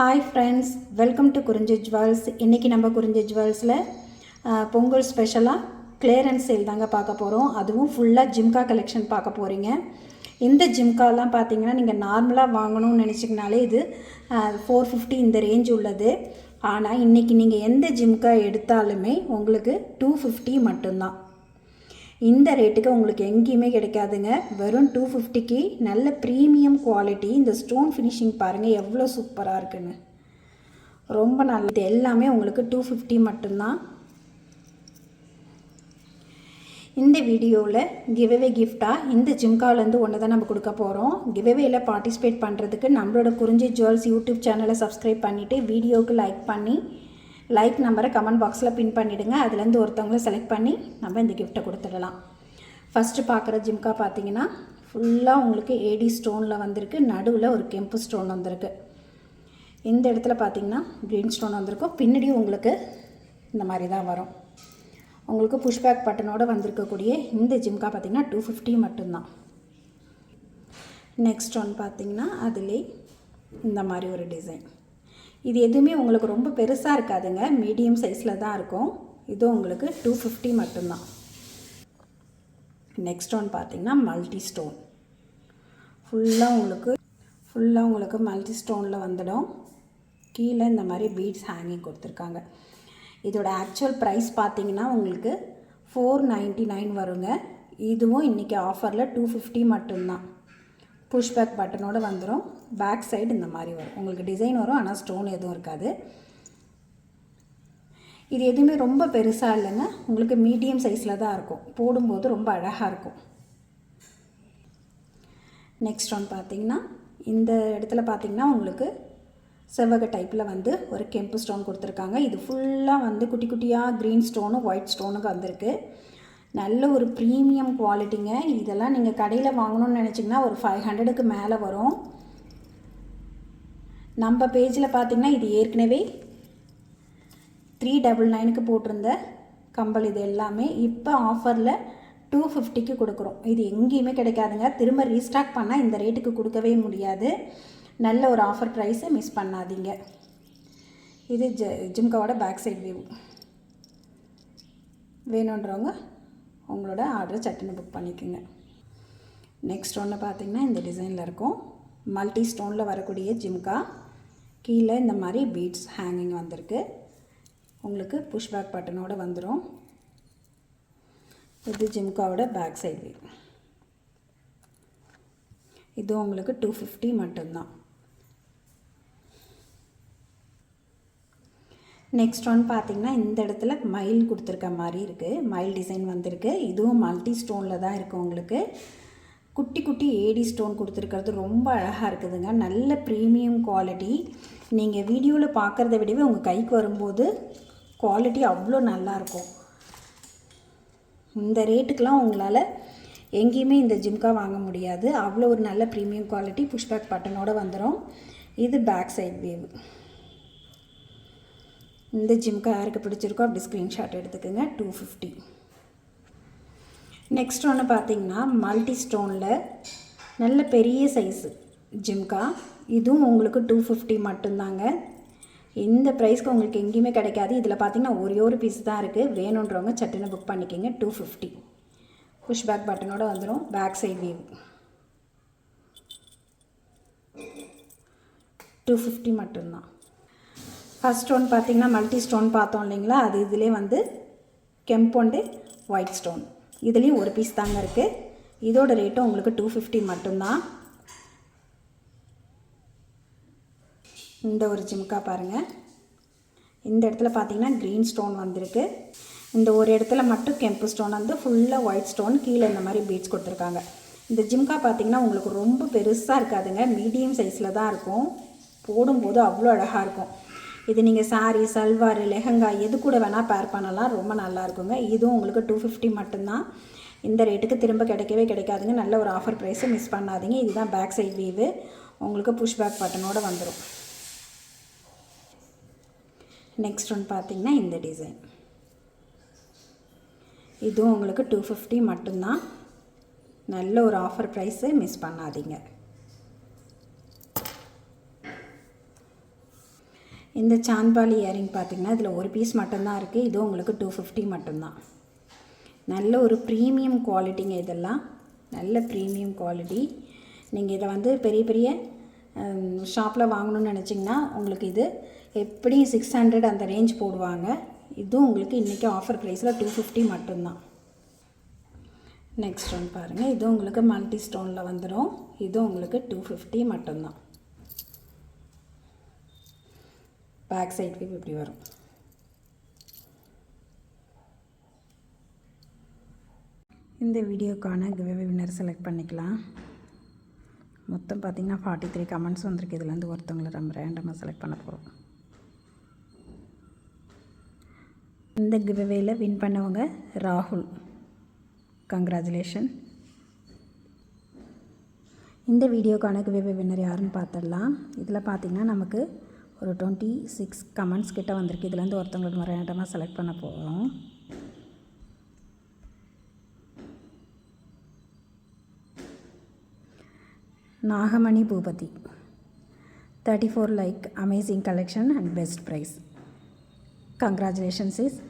Hi friends welcome to Kurinji jewels இன்றைக்கி நம்ம குறிஞ்சி ஜுவல்ஸில் பொங்கல் ஸ்பெஷலாக கிளியரன்ஸ் சேல் தாங்க பார்க்க போகிறோம் அதுவும் ஃபுல்லாக ஜிம்கா கலெக்ஷன் பார்க்க போகிறீங்க இந்த ஜிம்காலாம் பார்த்தீங்கன்னா நீங்கள் நார்மலாக வாங்கணும்னு நினச்சிங்கனாலே இது ஃபோர் ஃபிஃப்டி இந்த ரேஞ்ச் உள்ளது. ஆனால் இன்றைக்கி நீங்கள் எந்த ஜிம்கா எடுத்தாலுமே உங்களுக்கு டூ ஃபிஃப்டி மட்டும்தான். இந்த ரேட்டுக்கு உங்களுக்கு எங்கேயுமே கிடைக்காதுங்க. வெறும் டூ ஃபிஃப்டிக்கு நல்ல ப்ரீமியம் குவாலிட்டி இந்த ஸ்டோன் ஃபினிஷிங் பாருங்கள் எவ்வளோ சூப்பராக இருக்குன்னு. ரொம்ப நல்லது எல்லாமே உங்களுக்கு டூ ஃபிஃப்டி மட்டும்தான். இந்த வீடியோவில் கிவ்அவே கிஃப்டாக இந்த ஜிம்காவிலேருந்து ஒன்று தான் நம்ம கொடுக்க போகிறோம் கிவ்அவேல பார்ட்டிசிபேட் பண்ணுறதுக்கு நம்மளோட குறிஞ்சி ஜுவல்ஸ் யூடியூப் சேனலை சப்ஸ்கிரைப் பண்ணிவிட்டு வீடியோவுக்கு லைக் பண்ணி லைக் நம்பரை கமெண்ட் பாக்ஸில் பின் பண்ணிவிடுங்க அதுலேருந்து ஒருத்தவங்கள செலக்ட் பண்ணி நம்ம இந்த கிஃப்ட்டை கொடுத்துடலாம். ஃபஸ்ட்டு பார்க்குற ஜிம்கா பார்த்தீங்கன்னா ஃபுல்லாக உங்களுக்கு ஏடி ஸ்டோனில் வந்திருக்கு. நடுவில் ஒரு கெம்பு ஸ்டோன் வந்திருக்கு. இந்த இடத்துல பார்த்தீங்கன்னா க்ரீன் ஸ்டோன் வந்திருக்கும். பின்னாடியும் உங்களுக்கு இந்த மாதிரி தான் வரும். உங்களுக்கு புஷ்பேக் பட்டனோடு வந்திருக்கக்கூடிய இந்த ஜிம்கா பார்த்தீங்கன்னா டூ ஃபிஃப்டி மட்டும்தான். நெக்ஸ்ட் ஒன் பார்த்திங்கன்னா அதிலே இந்த மாதிரி ஒரு டிசைன் இது எதுவுமே உங்களுக்கு ரொம்ப பெருசாக இருக்காதுங்க. மீடியம் சைஸில் தான் இருக்கும். இது உங்களுக்கு டூ ஃபிஃப்டி மட்டும்தான். நெக்ஸ்ட் ஒன் பார்த்தீங்கன்னா மல்டி ஸ்டோன் ஃபுல்லாக உங்களுக்கு ஃபுல்லாக உங்களுக்கு மல்டி ஸ்டோனில் வந்துடும். கீழே இந்த மாதிரி பீட்ஸ் ஹேங்கிங் கொடுத்துருக்காங்க. இதோட ஆக்சுவல் ப்ரைஸ் பார்த்தீங்கன்னா உங்களுக்கு ஃபோர் நைன்ட்டி நைன் வருங்க. இதுவும் இன்றைக்கி ஆஃபரில் டூ ஃபிஃப்டி மட்டும்தான். புஷ்பேக் பட்டனோடு வந்துடும் பேக் சைடு இந்த மாதிரி வரும். உங்களுக்கு டிசைன் வரும் ஆனால் ஸ்டோன் எதுவும் இருக்காது. இது எதுவுமே ரொம்ப பெருசாக இல்லைங்க உங்களுக்கு மீடியம் சைஸில் தான் இருக்கும். போடும்போது ரொம்ப அழகாக இருக்கும். நெக்ஸ்ட் ஒன் பார்த்தீங்கன்னா இந்த இடத்துல பார்த்தீங்கன்னா உங்களுக்கு செவ்வக டைப்பில் வந்து ஒரு கெம்பு ஸ்டோன் கொடுத்துருக்காங்க. இது ஃபுல்லாக வந்து குட்டி குட்டியாக க்ரீன் ஸ்டோனும் ஒயிட் ஸ்டோனுக்கு வந்திருக்கு. நல்ல ஒரு ப்ரீமியம் குவாலிட்டிங்க இதெல்லாம் நீங்கள் கடையில் வாங்கணும்னு நினச்சிங்கன்னா ஒரு ஃபைவ் ஹண்ட்ரடுக்கு மேலே வரும். நம்ம பேஜில் பார்த்திங்கன்னா இது ஏற்கனவே த்ரீ டபுள் நைனுக்கு போட்டிருந்த கம்பல் இது எல்லாமே இப்போ ஆஃபரில் டூ ஃபிஃப்டிக்கு கொடுக்குறோம். இது எங்கேயுமே கிடைக்காதுங்க. திரும்ப ரீஸ்டாக் பண்ணால் இந்த ரேட்டுக்கு கொடுக்கவே முடியாது. நல்ல ஒரு ஆஃபர் ப்ரைஸை மிஸ் பண்ணாதீங்க. இது ஜ ஜிம்காவோட பேக் சைட் வியூ வேணுன்றவங்க உங்களோட ஆர்டரை சட்டுன்னு புக் பண்ணிக்கோங்க. நெக்ஸ்ட் ஒன்று பார்த்திங்கன்னா இந்த டிசைனில் இருக்கும். மல்டி ஸ்டோனில் வரக்கூடிய ஜிம்கா. கீழே இந்த மாதிரி பீட்ஸ் ஹேங்கிங் வந்திருக்கு. உங்களுக்கு புஷ்பேக் பட்டனோடு வந்துடும் இது ஜிம்காவோட பேக் சைடு இது உங்களுக்கு டூ ஃபிஃப்டி மட்டும்தான். நெக்ஸ்ட் ஒன் பார்த்திங்கன்னா இந்த இடத்துல மயில் கொடுத்துருக்க மாதிரி இருக்குது மயில் டிசைன் வந்திருக்கு. இதுவும் மல்டி ஸ்டோனில் தான் இருக்குது உங்களுக்கு. குட்டி குட்டி ஏடி ஸ்டோன் கொடுத்துருக்கிறது ரொம்ப அழகாக இருக்குதுங்க. நல்ல ப்ரீமியம் குவாலிட்டி நீங்கள் வீடியோவில் பார்க்குறத விடவே உங்கள் கைக்கு வரும்போது குவாலிட்டி அவ்வளோ நல்லாயிருக்கும் இந்த ரேட்டுக்கெலாம் உங்களால் எங்கேயுமே இந்த ஜிம்கா வாங்க முடியாது. அவ்வளோ ஒரு நல்ல ப்ரீமியம் குவாலிட்டி புஷ்பேக் பட்டனோடு வந்துடும் இது பேக் சைட் வேவ் இந்த ஜிம்க்கு யாருக்கு பிடிச்சிருக்கோ அப்படி ஸ்க்ரீன்ஷாட் எடுத்துக்கோங்க. டூ ஃபிஃப்டி நெக்ஸ்ட் ஒன்று பார்த்தீங்கன்னா மல்டி ஸ்டோனில் நல்ல பெரிய சைஸு ஜிம்கா இதுவும் உங்களுக்கு டூ ஃபிஃப்டி மட்டும்தாங்க. இந்த ப்ரைஸ்க்கு உங்களுக்கு எங்கேயுமே கிடைக்காது. இதில் பார்த்தீங்கன்னா ஒரே ஒரு பீஸ் தான் இருக்குது வேணுன்றவங்க சட்டுன்னு புக் பண்ணிக்கோங்க. டூ ஃபிஃப்டி புஷ் பேக் பட்டனோட வந்துடும் back side view two fifty மட்டும்தான். ஃபஸ்ட் ஸ்டோன் பார்த்தீங்கன்னா மல்டி ஸ்டோன் பார்த்தோம் இல்லைங்களா? அது இதிலே வந்து கெம்பொண்டு ஒயிட் ஸ்டோன் இதுலேயும் ஒரு பீஸ் தாங்க இருக்குது இதோட ரேட்டும் உங்களுக்கு டூ ஃபிஃப்டி மட்டும்தான். இந்த ஒரு ஜிம்கா பாருங்கள் இந்த இடத்துல பார்த்தீங்கன்னா க்ரீன் ஸ்டோன் வந்திருக்கு. இந்த ஒரு இடத்துல மட்டும் கெம்பு ஸ்டோன் வந்து ஃபுல்லாக ஒயிட் ஸ்டோன் கீழே இந்த மாதிரி பீட்ஸ் கொடுத்துருக்காங்க. இந்த ஜிம்கா பார்த்திங்கன்னா உங்களுக்கு ரொம்ப பெருசாக இருக்காதுங்க. மீடியம் சைஸில் தான் இருக்கும். போடும்போது அவ்வளோ அழகாக இருக்கும். இது நீங்கள் சாரீ சல்வார் லெஹங்கா எது கூட வேணால் பேர் பண்ணலாம். ரொம்ப நல்லா இருக்குங்க. இதுவும் உங்களுக்கு டூ ஃபிஃப்டி மட்டும்தான். இந்த ரேட்டுக்கு திரும்ப கிடைக்கவே கிடைக்காதுங்க. நல்ல ஒரு ஆஃபர் ப்ரைஸை மிஸ் பண்ணாதீங்க. இதுதான் பேக் சைட் வீவு உங்களுக்கு புஷ் பேக் பட்டனோடு வந்துடும் நெக்ஸ்ட் ஒன் பார்த்தீங்கன்னா இந்த டிசைன் இதுவும் உங்களுக்கு டூ ஃபிஃப்டி மட்டும்தான். நல்ல ஒரு ஆஃபர் ப்ரைஸை மிஸ் பண்ணாதீங்க. இந்த சாந்த்பாலி இயரிங் பார்த்தீங்கன்னா இதில் ஒரு பீஸ் மட்டும்தான் இருக்குது இதுவும் உங்களுக்கு டூ ஃபிஃப்டி மட்டும்தான். நல்ல ஒரு ப்ரீமியம் குவாலிட்டிங்க இதெல்லாம். நல்ல ப்ரீமியம் குவாலிட்டி நீங்கள் இதை வந்து பெரிய பெரிய ஷாப்பில் வாங்கணும்னு நினச்சிங்கன்னா உங்களுக்கு இது எப்படியும் சிக்ஸ் ஹண்ட்ரட் அந்த ரேஞ்ச் போடுவாங்க. இதுவும் உங்களுக்கு இன்றைக்கி ஆஃபர் ப்ரைஸில் டூ ஃபிஃப்டி மட்டும்தான். நெக்ஸ்ட் ஒன் பாருங்கள் இதுவும் உங்களுக்கு மல்டி ஸ்டோனில் வந்துடும் இதுவும் உங்களுக்கு டூ ஃபிஃப்டி மட்டும்தான். பேக் சைட் வியூ இப்படி வரும். இந்த வீடியோக்கான கிவ்வே வின்னர் செலக்ட் பண்ணிக்கலாம். மொத்தம் பார்த்தீங்கன்னா ஃபார்ட்டி த்ரீ கமெண்ட்ஸ் வந்திருக்கு இதுலேருந்து ஒருத்தவங்களை நம்ம ரேண்டமாக செலக்ட் பண்ண போகிறோம் இந்த கிவ்வேல வின் பண்ணவங்க ராகுல். கங்க்ராச்சுலேஷன் இந்த வீடியோக்கான கிவ்வே வின்னர் யாருன்னு பார்த்துடலாம். இதில் பார்த்திங்கன்னா நமக்கு ஒரு டுவெண்ட்டி சிக்ஸ் கமெண்ட்ஸ் கிட்டே வந்திருக்கு. இதுலேருந்து ஒருத்தவங்களுக்கு நம்ம செலக்ட் பண்ண போகிறோம் Nagamani Boopathi. Thirty four like amazing collection and best price congratulations is